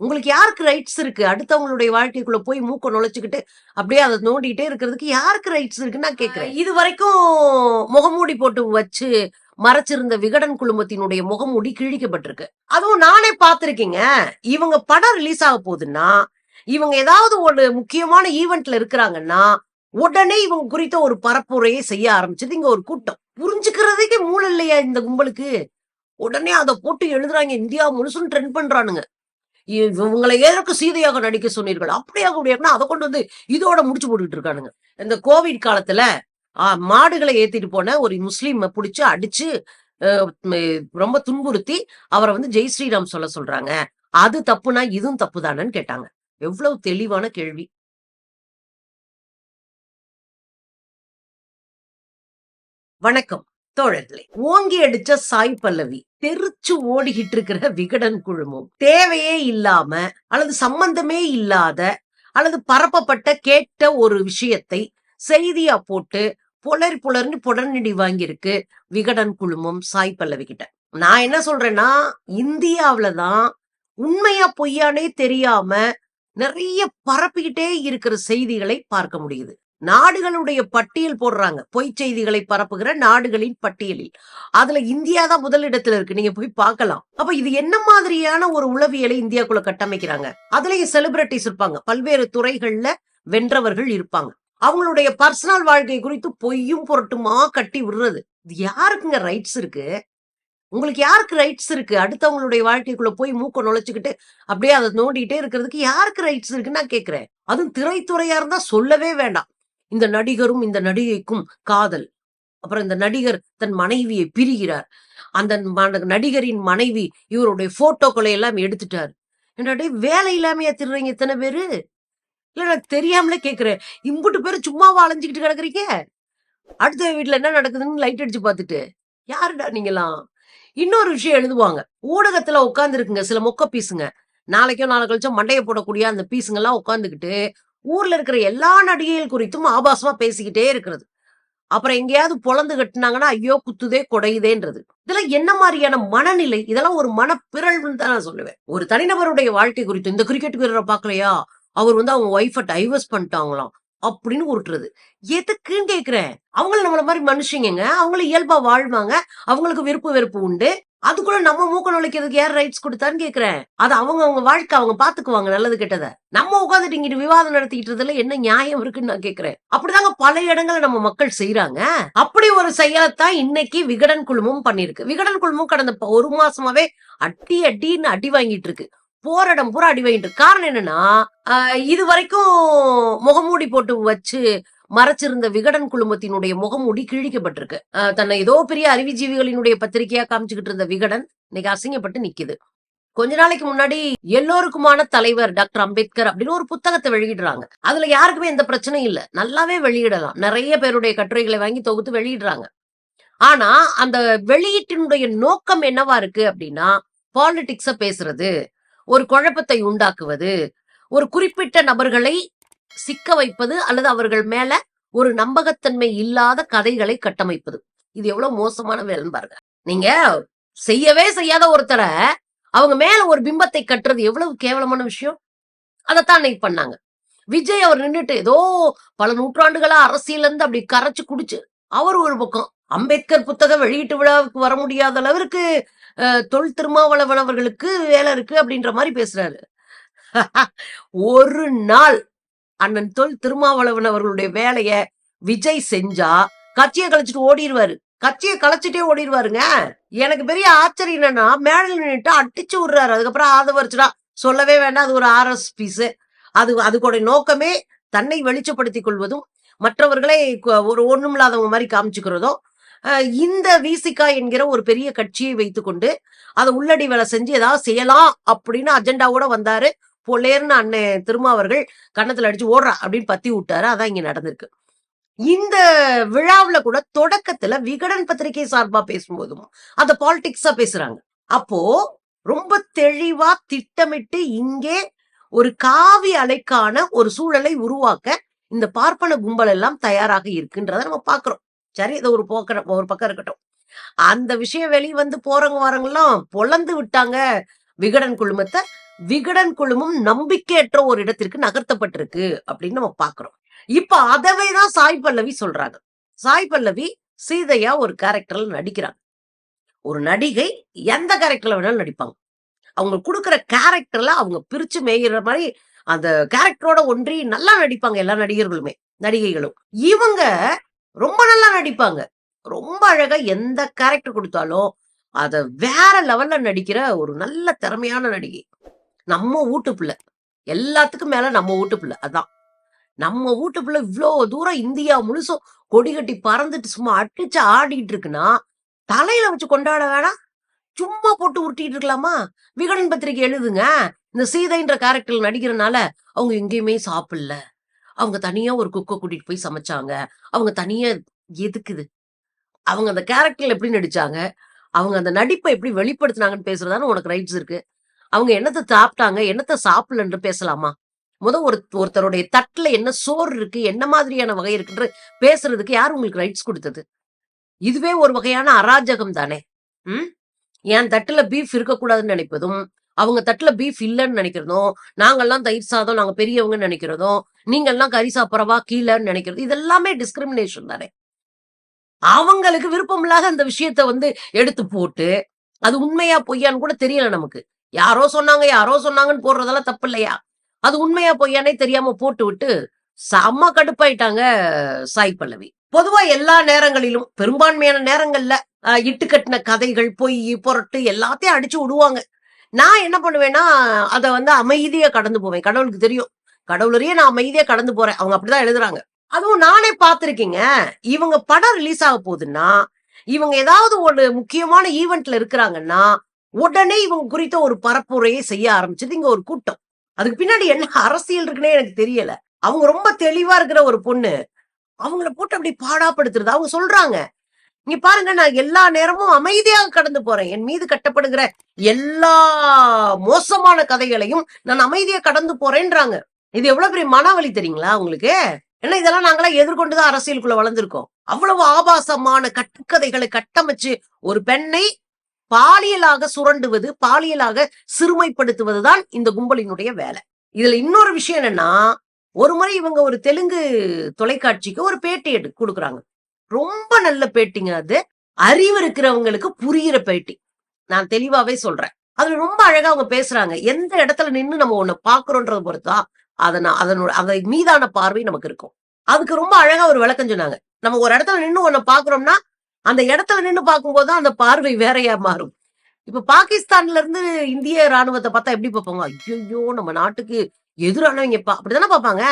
உங்களுக்கு யாருக்கு ரைட்ஸ் இருக்கு? அடுத்தவங்களுடைய வாழ்க்கைக்குள்ள போய் மூக்க நுழைச்சுக்கிட்டு அப்படியே அதை நோண்டிட்டே இருக்கிறதுக்கு யாருக்கு ரைட்ஸ் இருக்குன்னு நான் கேக்குறேன் இது வரைக்கும் முகமூடி போட்டு வச்சு மறைச்சிருந்த விகடன் குழுமத்தினுடைய முகமூடி கிழிக்கப்பட்டிருக்கு. அதுவும் நானே பார்த்திருக்கீங்க. இவங்க படம் ரிலீஸ் ஆக போகுதுன்னா இவங்க ஏதாவது ஒரு முக்கியமான ஈவெண்ட்ல இருக்கிறாங்கன்னா உடனே இவங்க குறித்த ஒரு பரப்புரையை செய்ய ஆரம்பிச்சது இங்க ஒரு கூட்டம். புரிஞ்சுக்கிறதுக்கே மூளை இல்லையா இந்த கும்பலுக்கு? உடனே அதை போட்டு எழுதுறாங்க. இந்தியா முழுசும் ட்ரெண்ட் பண்றானுங்க. இவங்களை எதற்கு சீதையாக நடிக்க சொன்னீர்கள்? அப்படியாக முடியாதுன்னா அதை கொண்டு வந்து இதோட முடிச்சு போட்டுக்கிட்டு இருக்கானுங்க. இந்த கோவிட் காலத்துல மாடுகளை ஏத்திட்டு போன ஒரு முஸ்லீம் பிடிச்சு அடிச்சு ரொம்ப துன்புறுத்தி அவரை வந்து ஜெய் ஸ்ரீராம் சொல்ல சொல்றாங்க. அது தப்புனா இதுவும் தப்பு தானேன்னு கேட்டாங்க. எவ்வளவு தெளிவான கேள்வி. வணக்கம். தோழர்களே ஓங்கி அடிச்ச சாய் பல்லவி தெரிச்சு ஓடிக்கிட்டு இருக்கிற விகடன் குழுமம். தேவையே இல்லாம அல்லது சம்பந்தமே இல்லாத அல்லது பரப்பப்பட்ட கேட்ட ஒரு விஷயத்தை செய்தியா போட்டு புலர் புலர்னு புடனடி வாங்கியிருக்கு விகடன் குழுமம் சாய் பல்லவி கிட்ட. நான் என்ன சொல்றேன்னா இந்தியாவுல தான் உண்மையா பொய்யானே தெரியாம நிறைய பரப்பிக்கிட்டே இருக்கிற செய்திகளை பார்க்க முடியுது. நாடுகளுடைய பட்டியல் போடுறாங்க. பொய் செய்திகளை பரப்புகிற நாடுகளின் பட்டியலில். அதுல இந்தியா தான் முதலிடத்துல இருக்கு. நீங்க போய் பார்க்கலாம். அப்ப இது என்ன மாதிரியான ஒரு உளவியலை இந்தியாக்குள்ள கட்டமைக்கிறாங்க? அதுலயும் செலிபிரிட்டிஸ் இருப்பாங்க. பல்வேறு துறைகள்ல வென்றவர்கள் இருப்பாங்க. அவங்களுடைய பர்சனல் வாழ்க்கை குறித்து பொய்யும் பொருட்டுமா கட்டி விடுறது? யாருக்குங்க ரைட்ஸ் இருக்கு? உங்களுக்கு யாருக்கு ரைட்ஸ் இருக்கு? அடுத்தவங்களுடைய வாழ்க்கைக்குள்ள போய் மூக்க நுழைச்சுக்கிட்டு அப்படியே அதை நோண்டிட்டே இருக்கிறதுக்கு யாருக்கு ரைட்ஸ் இருக்குன்னு நான் கேக்குறேன். அதுவும் திரைத்துறையா இருந்தா சொல்லவே வேண்டாம். இந்த நடிகரும் இந்த நடிகைக்கும் காதல். அப்புறம் இந்த நடிகர் தன் மனைவியை பிரிகிறார். அந்த நடிகரின் மனைவி இவருடைய போட்டோக்களை எல்லாம் எடுத்துட்டார். என்னடே வேலை இல்லாமையா திருறீங்க இத்தனை பேரு? இல்ல நான் தெரியாமலே கேக்குறேன். இம்புட்டு பேரு சும்மாவா அலைஞ்சுக்கிட்டு கிடக்குறீங்க? அடுத்த வீட்டுல என்ன நடக்குதுன்னு லைட் அடிச்சு பார்த்துட்டு. யாருடா நீங்களாம் இன்னொரு விஷயம் எழுதுவாங்க. ஊடகத்துல உட்கார்ந்து இருக்குங்க சில மொக்க பீஸுங்க. நாளைக்கோ நாளை கழிச்சோ மண்டையை போடக்கூடிய அந்த பீஸுங்க எல்லாம் உட்காந்துக்கிட்டு ஊர்ல இருக்கிற எல்லா நடிகைகள் குறித்தும் ஆபாசமா பேசிக்கிட்டே இருக்கிறது. அப்புறம் எங்கேயாவது பொழந்து கட்டினாங்கன்னா ஐயோ குத்துதே குடையுதேன்றது. இதெல்லாம் என்ன மாதிரியான மனநிலை? இதெல்லாம் ஒரு மனப்பிரழ்வுன்னு தான் நான் சொல்லுவேன். ஒரு தனிநபருடைய வாழ்க்கை குறித்து இந்த கிரிக்கெட் வீரரை பார்க்கலையா? அவர் வந்து அவங்க ஒய்ஃபை டைவர்ஸ் பண்ணிட்டாங்களாம். அப்படின்னு உருட்டுறது. எதுக்குன்னு கேக்குறேன். அவங்களும் நம்மள மாதிரி மனுஷங்க அவங்களும் இயல்பா வாழ்வாங்க. அவங்களுக்கு விருப்பு வெறுப்பு உண்டு. அதுக்குள்ள நம்ம மூக்க நுழைக்கிறதுக்கு யார் ரைட்ஸ் கொடுத்தான்னு கேக்குறேன். அது அவங்க அவங்க வாழ்க்கை அவங்க பாத்துக்குவாங்க நல்லது கெட்டத. நம்ம உட்காந்துட்டு இங்கிட்டு விவாதம் நடத்திக்கிட்டதுல என்ன நியாயம் இருக்குன்னு நான் கேக்குறேன். அப்படிதாங்க பல இடங்களை நம்ம மக்கள் செய்யறாங்க அப்படி ஒரு செயலைத்தான் இன்னைக்கு விகடன் குழுமம் பண்ணிருக்கு விகடன் குழுமம் கடந்த ஒரு மாசமாவே அடி அடின்னு அடி வாங்கிட்டு இருக்கு. போராடம் பூரா அடி வாங்கிட்டு காரணம் என்னன்னா ஆஹ் இது வரைக்கும் முகமூடி போட்டு வச்சு மறைச்சிருந்த விகடன் குழுமத்தினுடைய முகமூடி கிழிக்கப்பட்டிருக்கு. ஆஹ் தன்னை ஏதோ பெரிய அறிவுஜீவிகளினுடைய பத்திரிகையா காமிச்சுக்கிட்டு இருந்த விகடன் இன்னைக்கு அசிங்கப்பட்டு நிக்குது. கொஞ்ச நாளைக்கு முன்னாடி எல்லோருக்குமான தலைவர் டாக்டர் அம்பேத்கர் அப்படின்னு ஒரு புத்தகத்தை வெளியிடுறாங்க. அதுல யாருக்குமே எந்த பிரச்சனையும் இல்ல. நல்லாவே வெளியிடலாம். நிறைய பேருடைய கட்டுரைகளை வாங்கி தொகுத்து வெளியிடுறாங்க. ஆனா அந்த வெளியீட்டினுடைய நோக்கம் என்னவா இருக்கு அப்படின்னா பாலிடிக்ஸ பேசுறது. ஒரு குழப்பத்தை உண்டாக்குவது ஒரு குறிப்பிட்ட நபர்களை சிக்க வைப்பது அல்லது அவர்கள் மேல ஒரு நம்பகத்தன்மை இல்லாத கதைகளை கட்டமைப்பது. இது எவ்வளவு மோசமான வேலைன்னு பாருங்க. நீங்க செய்யவே செய்யாத ஒருத்தரை அவங்க மேல ஒரு பிம்பத்தை கட்டுறது எவ்வளவு கேவலமான விஷயம்? அதைத்தான் அன்னைக்கு பண்ணாங்க. விஜய் அவர் நின்னுட்டு ஏதோ பல நூற்றாண்டுகளா அரசியல இருந்து அப்படி கரைச்சு குடிச்சு அவர் ஒரு பக்கம் அம்பேத்கர் புத்தக வெளியீட்டு விழாவுக்கு வர முடியாத அளவிற்கு தொல் திருமாவளவன் அவர்களுக்கு வேலை இருக்கு அப்படின்ற மாதிரி பேசுறாரு. ஒரு நாள் அண்ணன் தொல் திருமாவளவன் அவர்களுடைய வேலைய விஜய் செஞ்சா கட்சியை கழிச்சிட்டு ஓடிடுவாரு கட்சியை கலைச்சிட்டே ஓடிடுவாருங்க எனக்கு பெரிய ஆச்சரியம் என்னன்னா மேடையில் நின்றுட்டு அடிச்சு விடுறாரு. அதுக்கப்புறம் ஆதவரிச்சுடா சொல்லவே வேண்டாம் அது ஒரு ஆர்எஸ் பீஸ். அது அதுக்கோடைய நோக்கமே தன்னை வெளிச்சப்படுத்திக் கொள்வதும் மற்றவர்களை ஒரு ஒண்ணும் இல்லாதவங்க மாதிரி காமிச்சுக்கிறதும் இந்த விசிகா என்கிற ஒரு பெரிய கட்சியை வைத்துக்கொண்டு அதை உள்ளடி வேலை செஞ்சு ஏதாவது செய்யலாம் அப்படின்னு அஜெண்டாவோட வந்தாரு. பொல்லேர்னு அண்ணன் திருமாவர்கள் கன்னத்துல அடிச்சு ஓடுறா அப்படின்னு பத்தி விட்டாரு. அதான் இங்க நடந்திருக்கு. இந்த விழாவுல கூட தொடக்கத்துல விகடன் பத்திரிகை சார்பா பேசும்போதும் அந்த பாலிடிக்ஸா பேசுறாங்க. அப்போ ரொம்ப தெளிவா திட்டமிட்டு இங்கே ஒரு காவி அலைக்கான ஒரு சூழலை உருவாக்க இந்த பார்ப்பன கும்பல் எல்லாம் தயாராக இருக்குன்றத நம்ம பாக்குறோம் சரி இது ஒரு போக்க ஒரு பக்கம் இருக்கட்டும். அந்த விஷயம் வெளியே வந்து போறவங்க வரவங்கெல்லாம் பொழந்து விட்டாங்க. விகடன் குழுமத்தை விகடன் குழுமம் நம்பிக்கையற்ற ஒரு இடத்திற்கு நகர்த்தப்பட்டிருக்கு அப்படின்னு நம்ம பாக்குறோம். இப்ப அதவே தான் சாய் பல்லவி சொல்றாங்க. சாய் பல்லவி சீதையா ஒரு கேரக்டர்ல நடிக்கிறாங்க. ஒரு நடிகை எந்த கேரக்டர்ல வேணாலும் நடிப்பாங்க. அவங்க கொடுக்குற கேரக்டர்ல அவங்க பிரிச்சு மேய்கிற மாதிரி அந்த கேரக்டரோட ஒன்றி நல்லா நடிப்பாங்க எல்லா நடிகர்களுமே நடிகைகளும். இவங்க ரொம்ப நல்லா நடிப்பாங்க. ரொம்ப அழகா எந்த கேரக்டர் கொடுத்தாலும் அத வேற லெவல்ல நடிக்கிற ஒரு நல்ல திறமையான நடிகை. நம்ம வீட்டு பிள்ளை. எல்லாத்துக்கும் மேல நம்ம வீட்டு பிள்ளை. அதான். நம்ம வீட்டு பிள்ளை இவ்வளோ தூரம் இந்தியா முழுசும் கொடி கட்டி பறந்துட்டு சும்மா அடிச்சு ஆடிட்டு இருக்குன்னா தலையில வச்சு கொண்டாட வேணாம். சும்மா போட்டு உருட்டிட்டு இருக்கலாமா? விகடன் பத்திரிக்கை எழுதுங்க. இந்த சீதைன்ற கேரக்டர் நடிக்கிறனால அவங்க எங்கேயுமே சாப்பிடல. அவங்க தனியா ஒரு குக்கை கூட்டிட்டு போய் சமைச்சாங்க. அவங்க தனியா எதுக்குது? அவங்க அந்த கேரக்டர்ல எப்படி நடிச்சாங்க? அவங்க அந்த நடிப்பை எப்படி வெளிப்படுத்தினாங்கன்னு பேசுறதானே உனக்கு ரைட்ஸ் இருக்கு. அவங்க என்னத்தை சாப்பிட்டாங்க? என்னத்தை சாப்பிடலன்னு பேசலாமா? முத ஒரு ஒருத்தருடைய தட்டுல என்ன சோறு இருக்கு? என்ன மாதிரியான வகை இருக்குன்ற பேசுறதுக்கு யார் உங்களுக்கு ரைட்ஸ் கொடுத்தது? இதுவே ஒரு வகையான அராஜகம் தானே? ம்? என் தட்டுல பீஃப் இருக்கக்கூடாதுன்னு நினைப்பதும் அவங்க தட்டுல பீஃப் இல்லைன்னு நினைக்கிறதும் நாங்கெல்லாம் தயிர் சாதம் நாங்க பெரியவங்கன்னு நினைக்கிறதும் நீங்கெல்லாம் கறி சாப்பிட்றவா கீழேன்னு நினைக்கிறது இது எல்லாமே டிஸ்கிரிமினேஷன் தானே. அவங்களுக்கு விருப்பம் இல்லாத அந்த விஷயத்த வந்து எடுத்து போட்டு அது உண்மையா பொய்யான்னு கூட தெரியல நமக்கு. யாரோ சொன்னாங்க யாரோ சொன்னாங்கன்னு போடுறதெல்லாம் தப்பு இல்லையா? அது உண்மையா பொய்யானே தெரியாம போட்டு விட்டு செம்ம கடுப்பாயிட்டாங்க சாய் பல்லவி. பொதுவா எல்லா நேரங்களிலும் பெரும்பான்மையான நேரங்கள்ல இட்டு கட்டின கதைகள் பொய் புரட்டு எல்லாத்தையும் அடிச்சு விடுவாங்க. நான் என்ன பண்ணுவேன்னா அதை வந்து அமைதியா கடந்து போவேன். கடவுளுக்கு தெரியும். கடவுளரையே நான் அமைதியா கடந்து போறேன். அவங்க அப்படிதான் எழுதுறாங்க. அதுவும் நானே பார்த்திருக்கீங்க. இவங்க படம் ரிலீஸ் ஆக போகுதுன்னா இவங்க ஏதாவது ஒரு முக்கியமான ஈவெண்ட்ல இருக்கிறாங்கன்னா உடனே இவங்க குறித்த ஒரு பரப்புரையை செய்ய ஆரம்பிச்சது இங்க ஒரு கூட்டம். அதுக்கு பின்னாடி என்ன அரசியல் இருக்குன்னே எனக்கு தெரியல. அவங்க ரொம்ப தெளிவா இருக்கிற ஒரு பொண்ணு அவங்கள போட்டு அப்படி பாடாப்படுத்துறது. அவங்க சொல்றாங்க இங்க பாருங்க நான் எல்லா நேரமும் அமைதியாக கடந்து போறேன். என் மீது கட்டப்படுகிற எல்லா மோசமான கதைகளையும் நான் அமைதியா கடந்து போறேன்றாங்க. இது எவ்வளவு பெரிய மனவலி தெரியுங்களா உங்களுக்கு? ஏன்னா இதெல்லாம் நாங்களாம் எதிர்கொண்டுதான் அரசியலுக்குள்ள வளர்ந்துருக்கோம். அவ்வளவு ஆபாசமான கட்டுக்கதைகளை கட்டமைச்சு ஒரு பெண்ணை பாலியலாக சுரண்டுவது பாலியலாக சிறுமைப்படுத்துவதுதான் இந்த கும்பலினுடைய வேலை. இதுல இன்னொரு விஷயம் என்னன்னா ஒரு முறை இவங்க ஒரு தெலுங்கு தொலைக்காட்சிக்கு ஒரு பேட்டி எடு கொடுக்குறாங்க. ரொம்ப நல்ல பேட்டிங்க அது. அறிவு இருக்கிறவங்களுக்கு புரியிற பேட்டி. நான் தெளிவாவே சொல்றேன். அதுல ரொம்ப அழகா அவங்க பேசுறாங்க. எந்த இடத்துல நின்னு நம்ம ஒண்ணு பாக்குறோன்றத பொறுத்தா அதனா அதனோட அதை மீதான பார்வை நமக்கு இருக்கும். அதுக்கு ரொம்ப அழகா ஒரு விளக்கம் சொன்னாங்க. நம்ம ஒரு இடத்துல நின்னு ஒண்ணு பாக்குறோம்னா அந்த இடத்துல நின்னு பார்க்கும்போது தான் அந்த பார்வை வேறையா மாறும். இப்ப பாகிஸ்தான்ல இருந்து இந்திய ராணுவத்தை பார்த்தா எப்படி பார்ப்பாங்க? ஐயோ நம்ம நாட்டுக்கு எதிரானவங்க அப்படித்தானே பார்ப்பாங்க?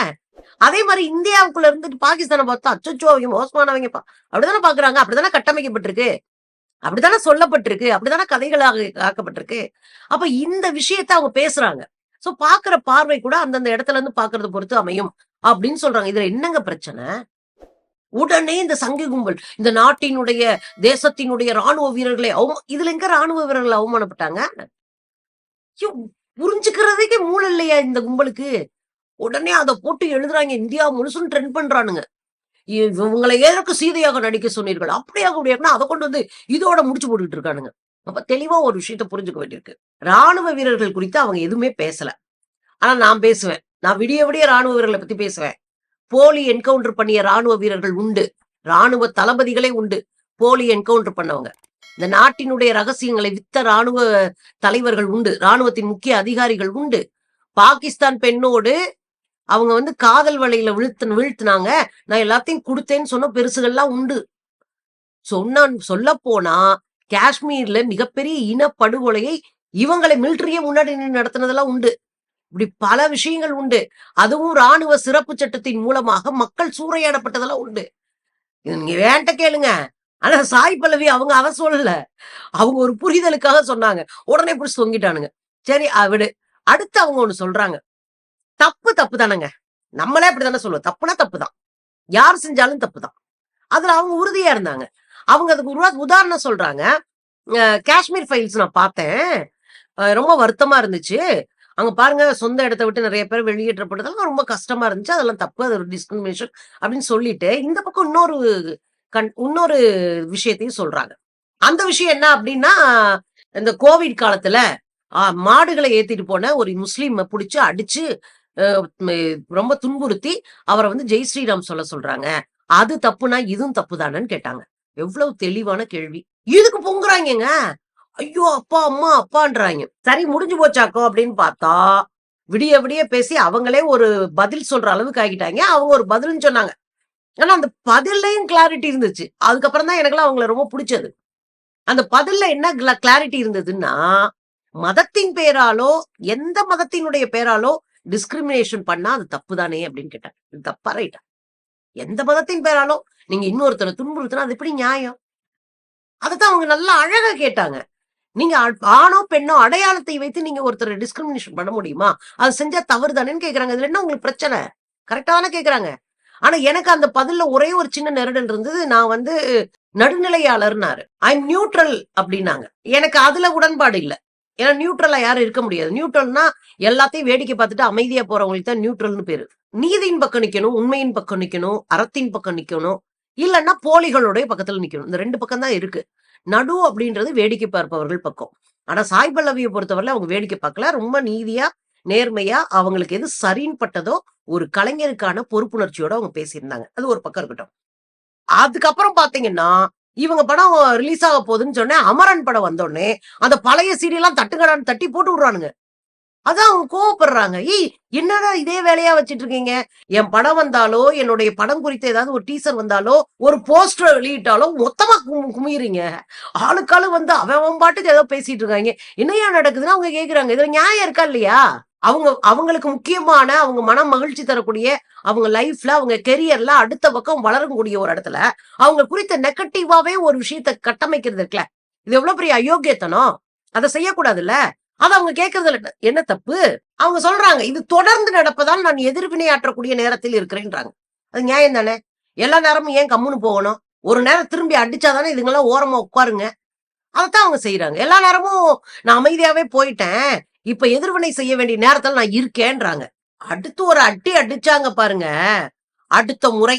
அதே மாதிரி இந்தியாவுக்குள்ள இருந்துட்டு பாகிஸ்தானை பார்த்தா அச்சோ அவங்க மோசமானவங்க அப்படிதானே பாக்குறாங்க. அப்படிதானே கட்டமைக்கப்பட்டிருக்கு. அப்படித்தானே சொல்லப்பட்டிருக்கு. அப்படித்தானே கதைகளாக ஆக்கப்பட்டிருக்கு. அப்ப இந்த விஷயத்த அவங்க பேசுறாங்க. சோ பாக்குற பார்வை கூட அந்தந்த இடத்துல இருந்து பாக்குறத பொறுத்து அமையும் அப்படின்னு சொல்றாங்க. இதுல என்னங்க பிரச்சனை? உடனே இந்த சங்க கும்பல் இந்த நாட்டினுடைய தேசத்தினுடைய ராணுவ வீரர்களை அவம இதுல எங்க ராணுவ வீரர்கள் அவமானப்பட்டாங்க? புரிஞ்சுக்கிறதுக்கே மூளை இல்லையா இந்த கும்பலுக்கு? உடனே அதை போட்டு எழுதுறாங்க. இந்தியா முழுசும் ட்ரெண்ட் பண்றானுங்க. இவங்களை எதற்கு சீதையாக நடிக்க சொன்னீர்கள்? அப்படியாக முடியாதுன்னா அதை கொண்டு வந்து இதோட முடிச்சு போட்டுக்கிட்டு இருக்கானுங்க. அப்ப தெளிவா ஒரு விஷயத்த புரிஞ்சுக்க வேண்டியிருக்கு. ராணுவ வீரர்கள் குறித்து அவங்க எதுவுமே பேசல. ஆனா நான் பேசுவேன். நான் விடிய விடிய ராணுவ வீரர்களை பத்தி பேசுவேன். போலி என்கவுண்டர் பண்ணிய ராணுவ வீரர்கள் உண்டு. ராணுவ தளபதிகளே உண்டு. போலி என்கவுண்டர் பண்ணவங்க. இந்த நாட்டினுடைய ரகசியங்களை வித்த ராணுவ தலைவர்கள் உண்டு. ராணுவத்தின் முக்கிய அதிகாரிகள் உண்டு. பாகிஸ்தான் பெண்ணோடு அவங்க வந்து காதல் வலையில விழுத்து வீழ்த்தினாங்க. நான் எல்லாத்தையும் கொடுத்தேன்னு சொன்ன பெருசுகள்லாம் உண்டு. சொன்னான் சொல்ல போனா காஷ்மீர்ல மிகப்பெரிய இனப்படுகொலையை இவங்களை மிலிட்டரியே முன்னாடி நடத்தினதெல்லாம் உண்டு. இப்படி பல விஷயங்கள் உண்டு. அதுவும் ராணுவ சிறப்பு சட்டத்தின் மூலமாக மக்கள் சூறையாடப்பட்டதெல்லாம் உண்டு. இது நீங்க வேண்ட கேளுங்க. ஆனா சாய் பல்லவி அவங்க அதை சொல்லல. அவங்க ஒரு புரிதலுக்காக சொன்னாங்க. உடனே பிடிச்சி தொங்கிட்டானுங்க. சரி விடு. அடுத்து அவங்க ஒண்ணு சொல்றாங்க. தப்பு தப்பு தானங்க நம்மளே அப்படித்தானே சொல்லுவோம். தப்புனா தப்பு தான் யார் செஞ்சாலும் தப்பு தான் அதுல அவங்க உறுதியா இருந்தாங்க. அவங்க அதுக்கு உருவா உதாரணம் சொல்றாங்க. அஹ் காஷ்மீர் ஃபைல்ஸ் நான் பார்த்தேன். ரொம்ப வருத்தமா இருந்துச்சு. அங்க பாருங்க சொந்த இடத்த விட்டு நிறைய பேர் வெளியேற்றப்பட்டதெல்லாம் ரொம்ப கஷ்டமா இருந்துச்சு. அதெல்லாம் தப்பு. அது ஒரு டிஸ்கிரிமினேஷன் அப்படின்னு சொல்லிட்டு இந்த பக்கம் இன்னொரு கண் இன்னொரு விஷயத்தையும் சொல்றாங்க. அந்த விஷயம் என்ன அப்படின்னா இந்த கோவிட் காலத்துல மாடுகளை ஏத்திட்டு போன ஒரு முஸ்லீம் புடிச்சு அடிச்சு ரொம்ப துன்புறுத்தி அவரை வந்து ஜெய் ஸ்ரீராம் சொல்ல சொல்றாங்க. அது தப்புனா இதுவும் தப்பு தானேன்னு கேட்டாங்க. எவ்வளவு தெளிவான கேள்வி. இதுக்கு பொங்குறாங்கங்க ஐயோ அப்பா அம்மா அப்பான்றாங்க சரி முடிஞ்சு போச்சாக்கோ அப்படின்னு பார்த்தா விடிய விடிய பேசி அவங்களே ஒரு பதில் சொல்ற அளவுக்கு ஆகிட்டாங்க அவங்க ஒரு பதில்னு சொன்னாங்க. ஆனா அந்த பதில்லையும் கிளாரிட்டி இருந்துச்சு. அதுக்கப்புறம் தான் எனக்குலாம் அவங்கள ரொம்ப பிடிச்சது. அந்த பதில்ல என்ன கிளாரிட்டி இருந்ததுன்னா மதத்தின் பேராலோ எந்த மதத்தினுடைய பேராலோ டிஸ்கிரிமினேஷன் பண்ணா அது தப்பு தானே அப்படின்னு கேட்டாங்க இது தப்பா ரைட்டா எந்த மதத்தின் பேராலும் நீங்க இன்னொருத்தரை துன்புறுத்தினா அது எப்படி நியாயம்? அதைத்தான் அவங்க நல்லா அழகா கேட்டாங்க. நீங்க ஆணோ பெண்ணோ அடையாளத்தை வைத்து நீங்க ஒருத்தரை டிஸ்கிரிமினேஷன் பண்ண முடியுமா? அது செஞ்சா தவறு தானேன்னு கேக்குறாங்க. இதுல என்ன உங்களுக்கு பிரச்சனை? கரெக்டா தானே கேக்குறாங்க. ஆனா எனக்கு அந்த பதில்ல ஒரே ஒரு சின்ன நெருடல் இருந்தது. நான் வந்து நடுநிலையாளர்னாரு. ஐ நியூட்ரல் அப்படின்னாங்க. எனக்கு அதுல உடன்பாடு இல்லை. ஏன்னா நியூட்ரலா யாரும் இருக்க முடியாது. நியூட்ரல்னா எல்லாத்தையும் வேடிக்கை பார்த்துட்டு அமைதியா போறவங்களுக்கு தான் நியூட்ரல்னு பேரு. நீதியின் பக்கம் நிக்கணும் உண்மையின் பக்கம் நிக்கணும் அறத்தின் பக்கம் நிக்கணும் இல்லைன்னா போலிகளுடைய பக்கத்துல நிக்கணும். இந்த ரெண்டு பக்கம் தான் இருக்கு. நடு அப்படின்றது வேடிக்கை பார்ப்பவர்கள் பக்கம். ஆனா சாய் பல்லவியை பொறுத்தவரையில அவங்க வேடிக்கை பார்க்கல. ரொம்ப நீதியா நேர்மையா அவங்களுக்கு எது சரின்னு பட்டதோ ஒரு கலைஞருக்கான பொறுப்புணர்ச்சியோட அவங்க பேசியிருந்தாங்க. அது ஒரு பக்கம் இருக்கட்டும். அதுக்கப்புறம் பாத்தீங்கன்னா இவங்க படம் ரிலீஸ் ஆக போகுதுன்னு சொன்னேன் அமரன் படம் வந்தோடனே அந்த பழைய சீடியெல்லாம் தட்டுக்கடான்னு தட்டி போட்டு விடுறானுங்க. அதான் அவங்க கோவப்படுறாங்க. ஏய் என்னடா இதே வேலையா வச்சிட்டு இருக்கீங்க? என் படம் வந்தாலோ என்னுடைய படம் குறித்த ஏதாவது ஒரு டீசர் வந்தாலோ ஒரு போஸ்டர் வெளியிட்டாலோ மொத்தமா கும்- ஆளுக்காளு வந்து அவன் அவன் பாட்டுக்கு ஏதோ பேசிட்டு இருக்காங்க. என்னையா நடக்குதுன்னு அவங்க கேக்குறாங்க. இதுல நியாயம் இருக்கா இல்லையா? அவங்க அவங்களுக்கு முக்கியமான அவங்க மன மகிழ்ச்சி தரக்கூடிய அவங்க லைஃப்ல அவங்க கெரியர்ல அடுத்த பக்கம் வளரக்கூடிய ஒரு இடத்துல அவங்க குறித்த நெகட்டிவாவே ஒரு விஷயத்த கட்டமைக்கிறது இருக்குல்ல. இது எவ்வளவு பெரிய அயோக்கியத்தனம்? அதை செய்யக்கூடாதுல்ல? அது அவங்க கேட்கறதுல என்ன- என்ன தப்பு? அவங்க சொல்றாங்க இது தொடர்ந்து நடப்பதால் நான் எதிர்வினையாற்றக்கூடிய நேரத்தில் இருக்கிறேன்றாங்க. அது நியாயம் தானே? எல்லா நேரமும் ஏன் கம்முன்னு போகணும்? ஒரு நேரம் திரும்பி அடிச்சாதானே இதுங்கெல்லாம் ஓரமா உட்காருங்க. அதைத்தான் அவங்க செய்யறாங்க எல்லா நேரமும் நான் அமைதியாவே போயிட்டேன். இப்ப எதிர்வினை செய்ய வேண்டிய நேரத்துல நான் இருக்கேன்றாங்க. அடுத்து ஒரு அடி அடிச்சாங்க பாருங்க. அடுத்த முறை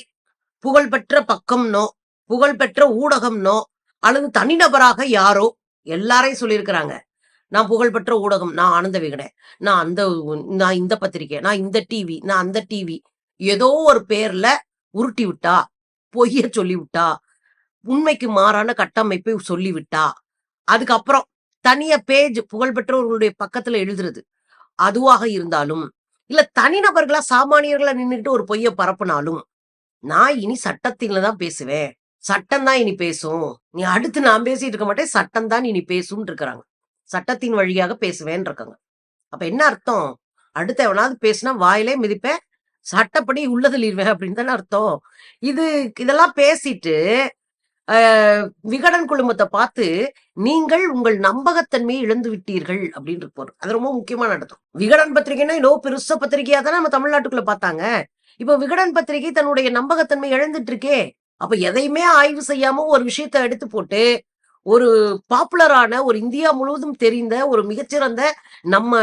புகழ்பெற்ற பக்கம்னோ புகழ்பெற்ற ஊடகம்னோ அல்லது தனிநபராக யாரோ எல்லாரையும் சொல்லியிருக்கிறாங்க. நான் புகழ்பெற்ற ஊடகம் நான் ஆனந்த விகடன் நான் அந்த நான் இந்த பத்திரிக்கை நான் இந்த டிவி நான் அந்த டிவி ஏதோ ஒரு பேர்ல உருட்டி விட்டா பொய்ய சொல்லி விட்டா உண்மைக்கு மாறான கட்டமைப்பை சொல்லிவிட்டா அதுக்கப்புறம் தனிய பேஜ் புகழ்பெற்றவர்களுடைய பக்கத்துல எழுதுறது. அதுவாக இருந்தாலும் இல்ல தனிநபர்களா சாமானியர்களா நின்றுட்டு ஒரு பொய்ய பரப்புனாலும் நான் இனி சட்டத்தில தான் பேசுவேன். சட்டம் தான் இனி பேசும். நீ அடுத்து நான் பேசிட்டு இருக்க மாட்டேன். சட்டம் தான் இனி பேசும் இருக்கிறாங்க சட்டத்தின் வழியாக பேசுவேன் இருக்காங்க அப்ப என்ன அர்த்தம்? அடுத்த எவனாவது பேசுனா வாயிலே மிதிப்பேன். சட்டப்படி உள்ளதிலிருவேன் அப்படின்னு தானே அர்த்தம். இது இதெல்லாம் பேசிட்டு விகடன் குழுமத்தை பார்த்து நீங்கள் உங்கள் நம்பகத்தன்மையை இழந்து விட்டீர்கள் அப்படின்னு போறோம் அது ரொம்ப முக்கியமான அர்த்தம். விகடன் பத்திரிகைன்னா இன்னும் பெருச பத்திரிகையா தானே நம்ம தமிழ்நாட்டுக்குள்ள பார்த்தாங்க. இப்ப விகடன் பத்திரிகை தன்னுடைய நம்பகத்தன்மை இழந்துட்டு இருக்கே அப்ப எதையுமே ஆய்வு செய்யாம ஒரு விஷயத்த எடுத்து போட்டு ஒரு பாப்புலரான ஒரு இந்தியா முழுவதும் தெரிந்த ஒரு மிகச்சிறந்த நம்ம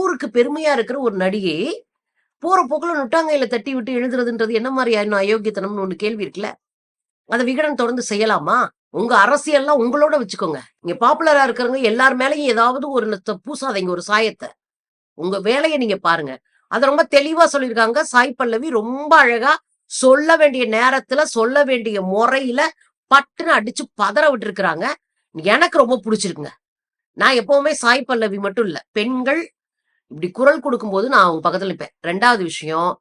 ஊருக்கு பெருமையா இருக்கிற ஒரு நடிகை போற போக்குல நுட்டாங்கையில தட்டி விட்டு எழுதுறதுன்றது என்ன மாதிரி அயோக்கியத்தனம்னு ஒண்ணு கேள்வி இருக்குல்ல? அதை விகடன் தொடர்ந்து செய்யலாமா? உங்க அரசியல்லாம் உங்களோட வச்சுக்கோங்க. இங்க பாப்புலரா இருக்கிறவங்க எல்லார் மேலேயும் ஏதாவது ஒரு பூசாதைங்க ஒரு சாயத்தை. உங்க வேலையை நீங்க பாருங்க. அதை ரொம்ப தெளிவா சொல்லியிருக்காங்க. சாய் பல்லவி ரொம்ப அழகா சொல்ல வேண்டிய நேரத்துல சொல்ல வேண்டிய முறையில பட்டுன்னு அடிச்சு பதற விட்டுருக்குறாங்க. எனக்கு ரொம்ப பிடிச்சிருக்குங்க. நான் எப்பவுமே சாய் பல்லவி மட்டும் இல்ல பெண்கள் இப்படி குரல் கொடுக்கும்போது நான் அவங்க பக்கத்துல நிற்பேன் ரெண்டாவது விஷயம்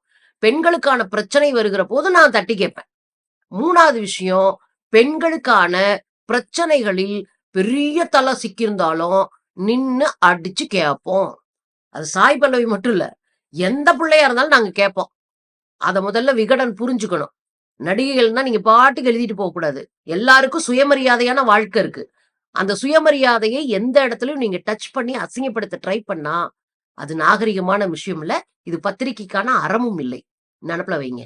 பெண்களுக்கான பிரச்சனை வருகிற போது நான் தட்டி கேட்பேன். மூணாவது விஷயம் பெண்களுக்கான பிரச்சனைகளில் பெரிய தலை சிக்கியிருந்தாலும் நின்னு அடிச்சு கேட்போம் அது சாய் பல்லவி மட்டும் இல்ல எந்த பிள்ளையா இருந்தாலும் நாங்க கேட்போம் அத முதல்ல விகடன் புரிஞ்சுக்கணும். நடிகைகள்னா நீங்க பாட்டுக்கு எழுதிட்டு போக கூடாது. எல்லாருக்கும் சுயமரியாதையான வாழ்க்கை இருக்கு. அந்த சுயமரியாதையை எந்த இடத்துலயும் நீங்க டச் பண்ணி அசிங்கப்படுத்த ட்ரை பண்ணா அது நாகரிகமான விஷயம் இல்ல. இது பத்திரிக்கைக்கான அறமும் இல்லை. நினப்புல வைங்க.